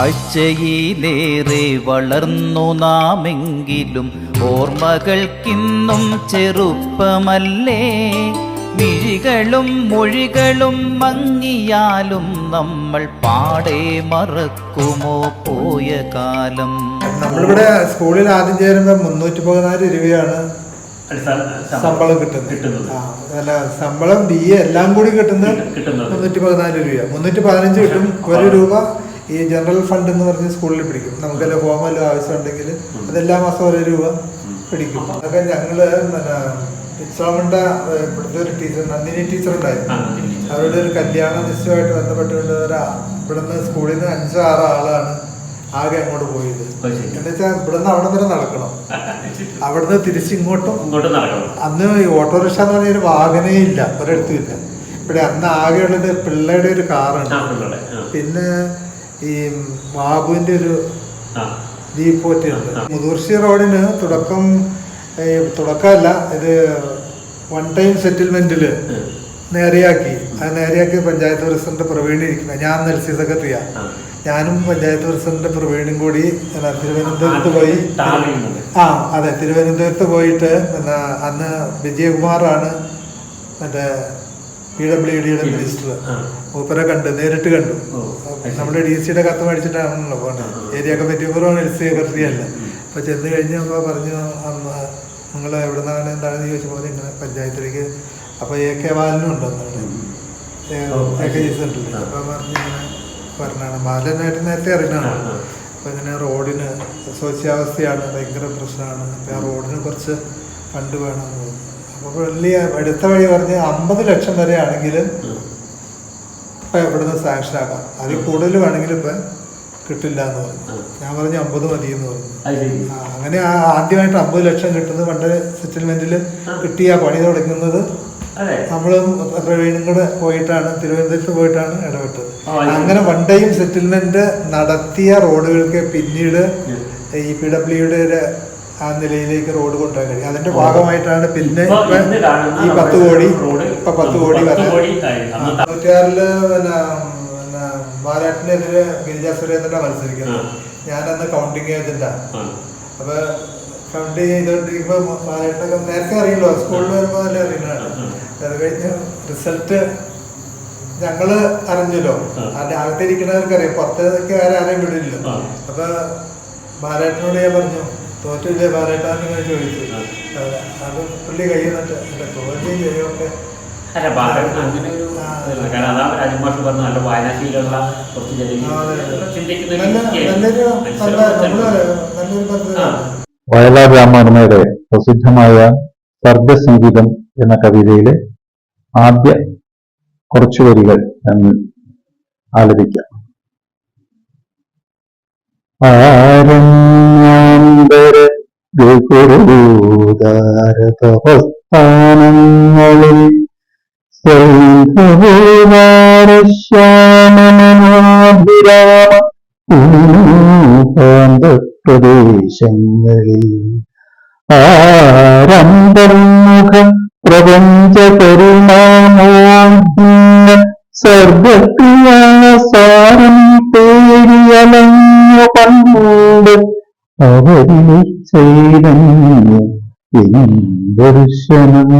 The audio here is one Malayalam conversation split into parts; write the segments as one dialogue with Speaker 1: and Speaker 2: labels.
Speaker 1: കാഴ്ചയിലേറെ വളർന്നു നാമെങ്കിലും ഓർമ്മകൾക്കിന്നും ചെറുപ്പമല്ലേ? മിഴികളും മൊഴികളും മങ്ങിയാലും നമ്മൾ പാടെ മറക്കുമോ പോയ കാലം?
Speaker 2: നമ്മളിവിടെ സ്കൂളിൽ ആദ്യം ചേരുമ്പോൾ മുന്നൂറ്റി പതിനാല് രൂപയാണ് ശമ്പളം കിട്ടുന്നത്. അല്ല ശമ്പളം ഡി എ എല്ലാം കൂടി കിട്ടുന്നത്
Speaker 3: കിട്ടുന്നത്.
Speaker 2: മുന്നൂറ്റി പതിനാല് രൂപ മുന്നൂറ്റി പതിനഞ്ച് കിട്ടും. ഒരു രൂപ ഈ ജനറൽ ഫണ്ട് എന്ന് പറഞ്ഞ് സ്കൂളിൽ പിടിക്കും. നമുക്കല്ല ഫോം വല്ലതും ആവശ്യമുണ്ടെങ്കിൽ അതെല്ലാ മാസം ഓരോ രൂപ പിടിക്കും. അതൊക്കെ ഞങ്ങൾ ഇസ്ലാമിന്റെ ഇവിടുത്തെ ഒരു ടീച്ചർ നന്ദിനി ടീച്ചർ ഉണ്ടായിരുന്നു. അവരുടെ ഒരു കല്യാണ നിശ്ചയമായിട്ട് ബന്ധപ്പെട്ടുകൊണ്ട് ഒരു ഇവിടുന്ന് സ്കൂളിൽ നിന്ന് അഞ്ചോ ആറോ ആളാണ് ആകെ അങ്ങോട്ട് പോയത്. എന്നുവെച്ചാൽ. ഇവിടുന്ന് അവിടെ വരെ നടക്കണം. അവിടുന്ന് തിരിച്ചിങ്ങോട്ടും
Speaker 3: ഇങ്ങോട്ട് നടക്കണം.
Speaker 2: അന്ന് ഈ ഓട്ടോറിക്ഷ എന്ന് പറഞ്ഞ ഒരു വാഹനേ ഇല്ല. ഒരിടത്തും ഇല്ല. ഇവിടെ അന്ന് ആകെയുള്ളത് പിള്ളേരുടെ ഒരു കാറുണ്ട് പിന്നെ ഈ മാബുവിന്റെ ഒരു
Speaker 3: ആ,
Speaker 2: ദീപോറ്റി ഉണ്ട് മുതൂർശി റോഡിന് തുടക്കം തുടക്കമല്ല ഇത് വൺ ടൈം സെറ്റിൽമെന്റിൽ
Speaker 3: ഉം.
Speaker 2: നേരെയാക്കി അത് നേരെയാക്കി പഞ്ചായത്ത് പ്രസിഡന്റ് പ്രവീൺ ഇരിക്കുന്നത് ഞാൻ നെൽസി സെക്രട്ടറിയാ. ഞാനും പഞ്ചായത്ത് പ്രസിഡന്റ് പ്രവീണും കൂടി തിരുവനന്തപുരത്ത് പോയി. ആ അതെ തിരുവനന്തപുരത്ത് പോയിട്ട് പിന്നെ അന്ന് വിജയകുമാറാണ് മറ്റേ പി ഡബ്ല്യു ഡിയുടെ മിനിസ്റ്റർ. മൂപ്പരെ കണ്ട് നേരിട്ട് കണ്ടു. നമ്മുടെ ഡി സിയുടെ കത്ത് മേടിച്ചിട്ടാണല്ലോ പോകേണ്ടത്. ഏരിയ കമ്മിറ്റി പൂർവം എൽ സി സെക്രട്ടറി അല്ല അപ്പൊ ചെന്ന് കഴിഞ്ഞപ്പോൾ പറഞ്ഞു നിങ്ങൾ എവിടെ നിന്നാണ് എന്താണെന്ന് ചോദിച്ചപ്പോൾ ഇങ്ങനെ പഞ്ചായത്തിലേക്ക് അപ്പൊ എ കെ ബാലനും ഉണ്ടെന്ന് എ കെ ജി സെന്ററിൽ
Speaker 3: ആ.
Speaker 2: അപ്പൊ പറഞ്ഞു ഇങ്ങനെ പറഞ്ഞാണ് ബാലനായിട്ട് നേരത്തെ അറിയുന്നതാണ്
Speaker 3: ആ, ആ.
Speaker 2: അപ്പൊ ഇങ്ങനെ റോഡിന് ശോച്യാവസ്ഥയാണ് ഭയങ്കര പ്രശ്നമാണ്. അപ്പൊ ആ റോഡിന് കുറച്ച് ഫണ്ട് വേണം അപ്പോൾ വലിയ അപ്പൊ വലിയ അടുത്ത വഴി പറഞ്ഞ് അമ്പത് ലക്ഷം വരെ ആണെങ്കിൽ. ഇപ്പൊ ഇവിടുന്ന് സാങ്ഷൻ ആക്കാം? അതിൽ കൂടുതൽ വേണമെങ്കിൽ ഇപ്പൊ കിട്ടില്ല എന്ന് പറഞ്ഞു ഞാൻ പറഞ്ഞു അമ്പത് മതി എന്ന് പറഞ്ഞു അങ്ങനെ ആദ്യമായിട്ട് അമ്പത് ലക്ഷം കിട്ടുന്നത് പണ്ട് സെറ്റിൽമെന്റിൽ. കിട്ടിയ പണി തുടങ്ങുന്നത്
Speaker 3: അതെ.
Speaker 2: നമ്മളും പ്രവീണും കൂടെ പോയിട്ടാണ് തിരുവനന്തപുരത്ത് പോയിട്ടാണ് ഇടപെട്ടത്. അങ്ങനെ വൺ ടൈം സെറ്റിൽമെന്റ് നടത്തിയ റോഡുകൾക്ക് പിന്നീട്. ഈ പി ഡബ്ല്യുടെ ആ നിലയിലേക്ക് റോഡ് കൊണ്ടുപോകാൻ കഴിയും. അതിന്റെ ഭാഗമായിട്ടാണ് പിന്നെ ഈ പത്ത് കോടി ഇപ്പൊ പത്ത് കോടി തൊണ്ണൂറ്റിയാറിൽ പിന്നെ പിന്നെ ബാലാട്ടിനെതിരെ ഗിരിജ സുരേന്ദ്രനാണ് മത്സരിക്കുന്നത്. ഞാനന്ന് കൗണ്ടിങ് ഏജന്റാ അപ്പൊ കൗണ്ട് ചെയ്തോണ്ടിരിക്കുമ്പോ ബാലാട്ടിനൊക്കെ നേരത്തെ അറിയല്ലോ സ്കൂളിൽ വരുമ്പോ തന്നെ അറിയുന്നതാണ്. അത് കഴിഞ്ഞ് റിസൾട്ട് ഞങ്ങൾ അറിഞ്ഞല്ലോ. അതിന്റെ അകത്തിരിക്കുന്നവർക്ക് അറിയാം പുറത്തേക്ക് ആരും ആരെയും വിടില്ല. അപ്പൊ ബാലേട്ടനോട് ഞാൻ പറഞ്ഞു തോറ്റില്ലേ ഇങ്ങനെ ചോദിച്ചു.
Speaker 3: ആ.
Speaker 2: അത് പുള്ളി കൈ നിന്നിട്ട് അല്ല തോറ്റും ചെയ്യുമൊക്കെ
Speaker 3: അല്ല അങ്ങനെ ഒരു കാരണം അതാ രാജമാഷ് പറഞ്ഞ നല്ല വായനാശീലമുള്ള കുറച്ച്. ചിന്തിക്കുന്ന
Speaker 4: വയലാർ രാമവർമ്മയുടെ പ്രസിദ്ധമായ സർഗസംഗീതം എന്ന കവിതയിലെ ആദ്യ കുറച്ചു വരികൾ ഞാൻ ആലപിക്കാം. ആരണ്യാന്തര ഗുരുദാരതപസ്ഥാനങ്ങളിൽ സൈന്ധവൂരാരശ്യാമനാഭിരാമ പ്രദേശങ്ങളിൽ പ്രപഞ്ച കരുണാമോദ്യ സർവക്രിയാസാരം തേടിയലഞ്ഞു കണ്ട് അവരിലെ ചൈതന്യം ദർശനം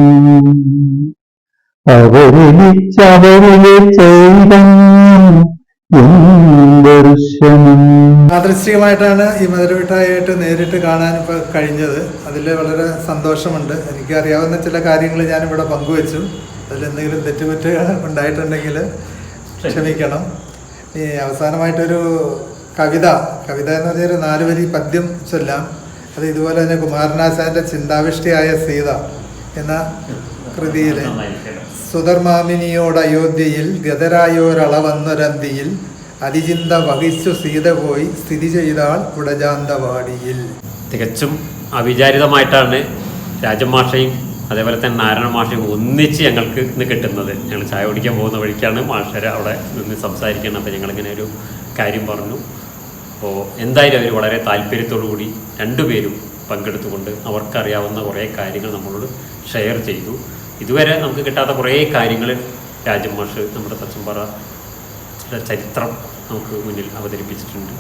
Speaker 4: അവരിലിച്ചവരിലെ ചൈതന്യം
Speaker 2: യാദൃശ്ചികമായിട്ടാണ് ഈ മധുരമിഠായിട്ട് നേരിട്ട് കാണാൻ ഇപ്പോൾ കഴിഞ്ഞത്. അതിൽ വളരെ സന്തോഷമുണ്ട്. എനിക്ക് അറിയാവുന്ന ചില കാര്യങ്ങൾ ഞാനിവിടെ പങ്കുവച്ചു. അതിൽ എന്തെങ്കിലും തെറ്റുപറ്റുകൾ ഉണ്ടായിട്ടുണ്ടെങ്കിൽ ക്ഷമിക്കണം. ഈ അവസാനമായിട്ടൊരു കവിത. കവിത എന്ന് പറഞ്ഞൊരു നാലുവരി നാല് വരി പദ്യം ചൊല്ലാം. അത് ഇതുപോലെ തന്നെ കുമാരനാശാന്റെ ചിന്താവിഷ്ടിയായ സീത എന്ന
Speaker 3: നന്നായിരിക്കട്ടെ.
Speaker 2: സുധർമാമിനിയോട് അയോധ്യയിൽ ഗതരായോരളവന്നൊരന്തിയിൽ അതിചിന്ത വഹിച്ചു സീത പോയി സ്ഥിതി ചെയ്താൾ ഉടജാന്തവാടിയിൽ
Speaker 3: തികച്ചും അവിചാരിതമായിട്ടാണ് രാജമാഷയും അതേപോലെ തന്നെ നാരായണ മാഷയും ഒന്നിച്ച് ഞങ്ങൾക്ക് ഇന്ന് കിട്ടുന്നത്. ഞങ്ങൾ ചായ കുടിക്കാൻ പോകുന്ന വഴിക്കാണ് മാഷർ അവിടെ നിന്ന് സംസാരിക്കുന്നത്. അപ്പോൾ ഞങ്ങളിങ്ങനെ ഒരു കാര്യം പറഞ്ഞു. അപ്പോൾ എന്തായാലും അവർ വളരെ താല്പര്യത്തോടു കൂടി രണ്ടുപേരും പങ്കെടുത്തുകൊണ്ട് അവർക്കറിയാവുന്ന കുറേ കാര്യങ്ങൾ നമ്മളോട് ഷെയർ ചെയ്തു. ഇതുവരെ നമുക്ക് കിട്ടാത്ത കുറേ കാര്യങ്ങൾ രാജമാഷ് നമ്മുടെ തച്ചമ്പാറ ചരിത്രം നമുക്ക് മുന്നിൽ അവതരിപ്പിച്ചിട്ടുണ്ട്.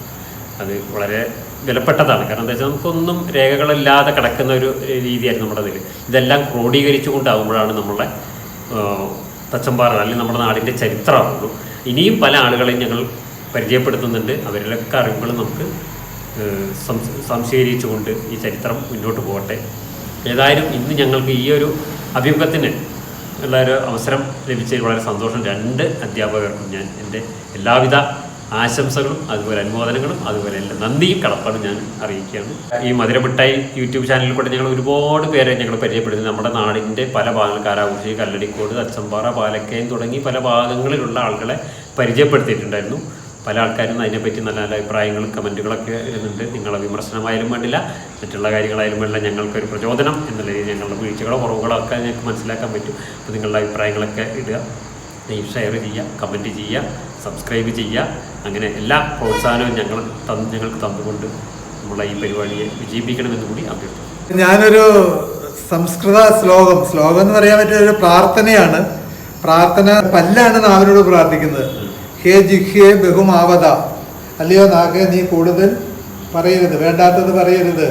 Speaker 3: അത് വളരെ വിലപ്പെട്ടതാണ്. കാരണം എന്താ വെച്ചാൽ നമുക്കൊന്നും രേഖകളില്ലാതെ കിടക്കുന്ന ഒരു രീതിയായിരുന്നു നമ്മുടെ അതിൽ. ഇതെല്ലാം ക്രോഡീകരിച്ചുകൊണ്ടാകുമ്പോഴാണ് നമ്മളെ ആഹ്, തച്ചമ്പാറ അല്ലെങ്കിൽ നമ്മുടെ നാടിന്റെ ചരിത്രമാകുള്ളൂ ഇനിയും പല ആളുകളെയും ഞങ്ങൾ പരിചയപ്പെടുത്തുന്നുണ്ട്. അവരിലൊക്കെ അറിവുകൾ നമുക്ക് സംശീകരിച്ചുകൊണ്ട് ഈ ചരിത്രം മുന്നോട്ട് പോകട്ടെ. ഏതായാലും ഇന്ന് ഞങ്ങൾക്ക് ഈ ഒരു അഭിമുഖത്തിന് ഉള്ള ഒരു അവസരം ലഭിച്ചതിൽ വളരെ സന്തോഷം. രണ്ട് അധ്യാപകർക്കും ഞാൻ എന്റെ എല്ലാവിധ ആശംസകളും അതുപോലെ അനുമോദനങ്ങളും അതുപോലെ എല്ലാം നന്ദിയും കടപ്പാടും ഞാൻ അറിയിക്കുകയാണ്. ഈ മധുരമിട്ടായി യൂട്യൂബ് ചാനലിൽ കൂടെ ഞങ്ങൾ ഒരുപാട് പേരെ ഞങ്ങൾ പരിചയപ്പെടുത്തി നമ്മുടെ നാടിന്റെ പല ഭാഗങ്ങൾ കാരാകുശി കല്ലടിക്കോട് അച്ചമ്പാറ പാലക്കയം തുടങ്ങി പല ഭാഗങ്ങളിലുള്ള ആളുകളെ പരിചയപ്പെടുത്തിയിട്ടുണ്ടായിരുന്നു. പല ആൾക്കാരും അതിനെപ്പറ്റി നല്ല നല്ല അഭിപ്രായങ്ങളും കമന്റുകളൊക്കെ വരുന്നുണ്ട് നിങ്ങളെ വിമർശനമായാലും വേണ്ടില്ല. മറ്റുള്ള കാര്യങ്ങളായാലും വേണ്ടില്ല. ഞങ്ങൾക്കൊരു പ്രചോദനം എന്നുള്ള രീതിയിൽ ഞങ്ങളുടെ വീഴ്ചകളോ കുറവുകളോ ഒക്കെ ഞങ്ങൾക്ക് മനസ്സിലാക്കാൻ പറ്റും. അപ്പോൾ നിങ്ങളുടെ അഭിപ്രായങ്ങളൊക്കെ ഇടുക. ഷെയർ ചെയ്യുക. കമന്റ് ചെയ്യുക. സബ്സ്ക്രൈബ് ചെയ്യുക. അങ്ങനെ എല്ലാ പ്രോത്സാഹനവും ഞങ്ങൾ തന്ന് ഞങ്ങൾക്ക് തന്നുകൊണ്ട് നമ്മളെ ഈ പരിപാടിയെ വിജയിപ്പിക്കണമെന്ന് കൂടി അഭ്യർത്ഥിക്കുന്നു.
Speaker 2: ഞാനൊരു സംസ്കൃത ശ്ലോകം ശ്ലോകം എന്ന് പറയാൻ പറ്റിയ ഒരു പ്രാർത്ഥനയാണ്. പ്രാർത്ഥന പല്ലാണ് നാവിനോട് പ്രാർത്ഥിക്കുന്നത്. ഹേ ജിഹ്യേ ബഹുമാവത. അല്ലയോ നാഗേ നീ കൂടുതൽ പറയരുത്. വേണ്ടാത്തത് പറയരുത്.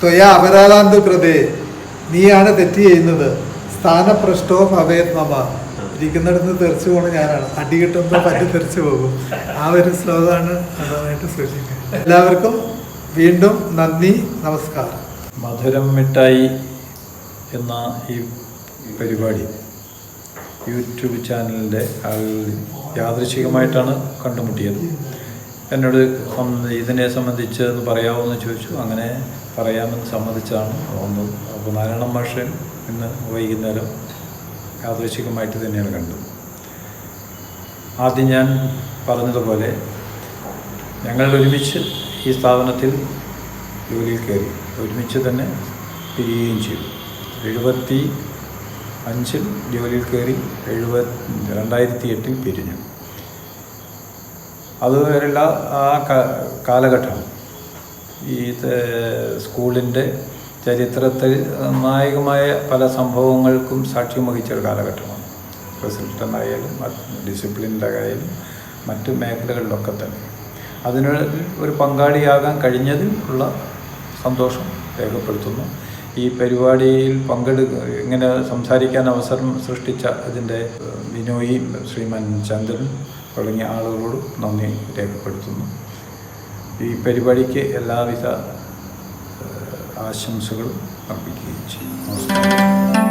Speaker 2: ത്വയ അപരാധാന്തു കൃതേ. നീയാണ് തെറ്റ് ചെയ്യുന്നത്. സ്ഥാനപ്രഷ്ടോ ഭവേത് മമ. ഇരിക്കുന്നിടത്ത് തെറിച്ചു പോണ ഞാനാണ്. അടി കിട്ടുമ്പോൾ പറ്റി തെറിച്ചു പോകും. ആ ഒരു ശ്ലോകമാണ് അതായിട്ട് സൂചിക്കുന്നത് എല്ലാവർക്കും വീണ്ടും നന്ദി നമസ്കാരം.
Speaker 5: മധുരം മിഠായി എന്ന ഈ പരിപാടി യൂട്യൂബ് ചാനലിന്റെ ആളുകൾ യാദൃശികമായിട്ടാണ് കണ്ടുമുട്ടിയത്. എന്നോട് ഇതിനെ സംബന്ധിച്ച് ഒന്ന് പറയാമോയെന്ന് ചോദിച്ചു. അങ്ങനെ പറയാമെന്ന് സമ്മതിച്ചാണ് വന്നത് അപ്പോൾ നാരായണ മാഷൻ ഇന്ന് വൈകുന്നേരം യാദൃശികമായിട്ട് തന്നെയാണ് കണ്ടത്. ആദ്യം ഞാൻ പറഞ്ഞതുപോലെ ഞങ്ങൾ ഒരുമിച്ച് ഈ സ്ഥാപനത്തിൽ ജോലിയിൽ കയറി. ഒരുമിച്ച് തന്നെ പിരിയുകയും ചെയ്തു. എഴുപത്തി അഞ്ചിൽ ജോലിയിൽ കയറി എഴുപത് രണ്ടായിരത്തി എട്ടിൽ പിരിഞ്ഞു. അതുവരെയുള്ള ആ കാലഘട്ടം ഈ സ്കൂളിന്റെ ചരിത്രത്തിൽ നിർണായകമായ പല സംഭവങ്ങൾക്കും സാക്ഷ്യം വഹിച്ച ഒരു കാലഘട്ടമാണ്. റിസൾട്ടനായാലും ഡിസിപ്ലിനിലായാലും മറ്റ് മേഖലകളിലൊക്കെ തന്നെ. അതിന് ഒരു പങ്കാളിയാകാൻ കഴിഞ്ഞതിൽ ഉള്ള സന്തോഷം രേഖപ്പെടുത്തുന്നു. ഈ പരിപാടിയിൽ പങ്കെടുക്ക ഇങ്ങനെ സംസാരിക്കാൻ അവസരം സൃഷ്ടിച്ച ഇതിന്റെ ഏഹ്, ബിനോയി ശ്രീമാൻ ചന്ദ്രൻ തുടങ്ങിയ ആളുകളോട് നന്ദി രേഖപ്പെടുത്തുന്നു. ഈ പരിപാടിക്ക് എല്ലാവിധ ആശംസകളും അർപ്പിക്കുകയും ചെയ്യും നമസ്കാരം.